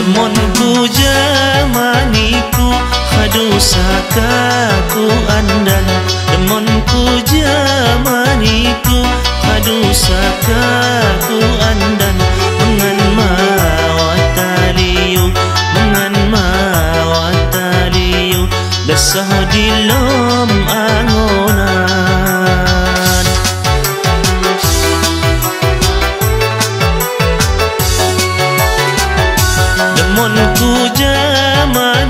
Temon ku jamaniku Hadusaka ku andan Temon ku jamaniku Hadusaka ku andan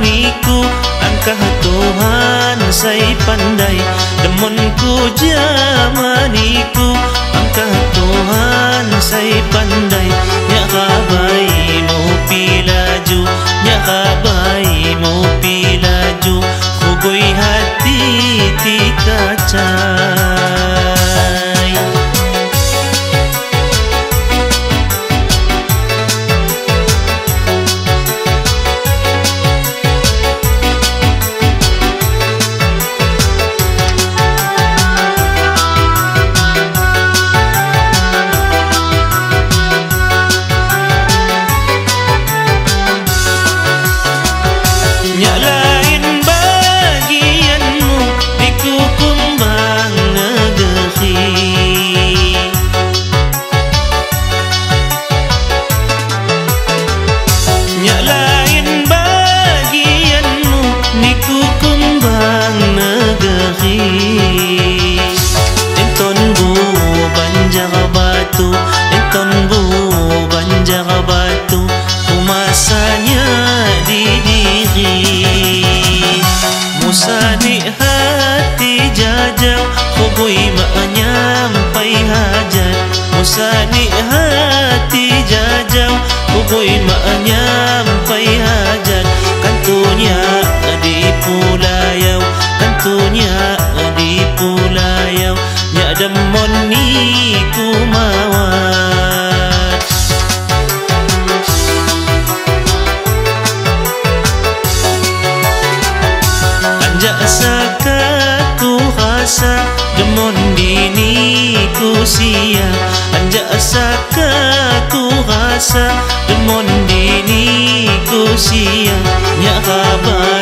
kawiku Angkah Tuhan saya pandai. Demonku jamaniku Angkah Tuhan saya pandai. Ya kabai mu pilaju Ya kabai mu pilaju Kugui hati ti kacang Musani hati jajau Bukui menyampai siap Anja asaka ku rasa Demon dini ku siang Nya kabai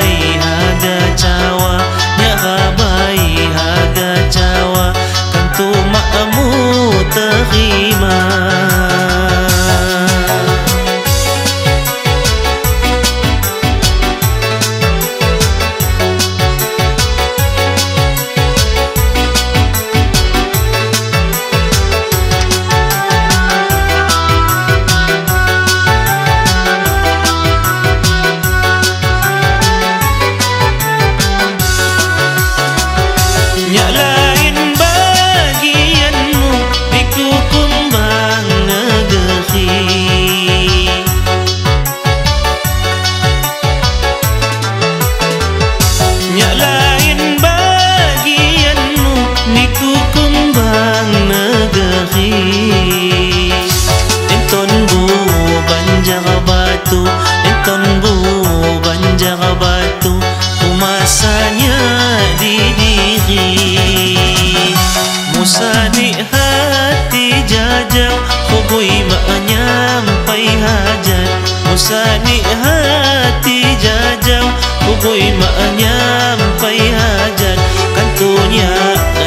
menyampai hajat Musani hati jajau Hubui menyampai hajat Kantunya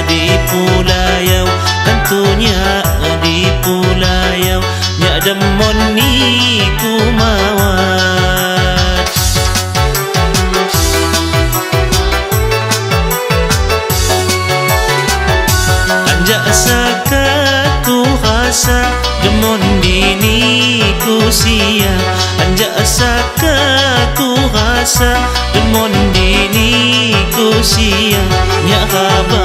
di pulayau Kantunya di pulayau Nya demon ni kumawat asa demon dini ku sia anja asaka ku rasa demon dini ku sia. Nya kabai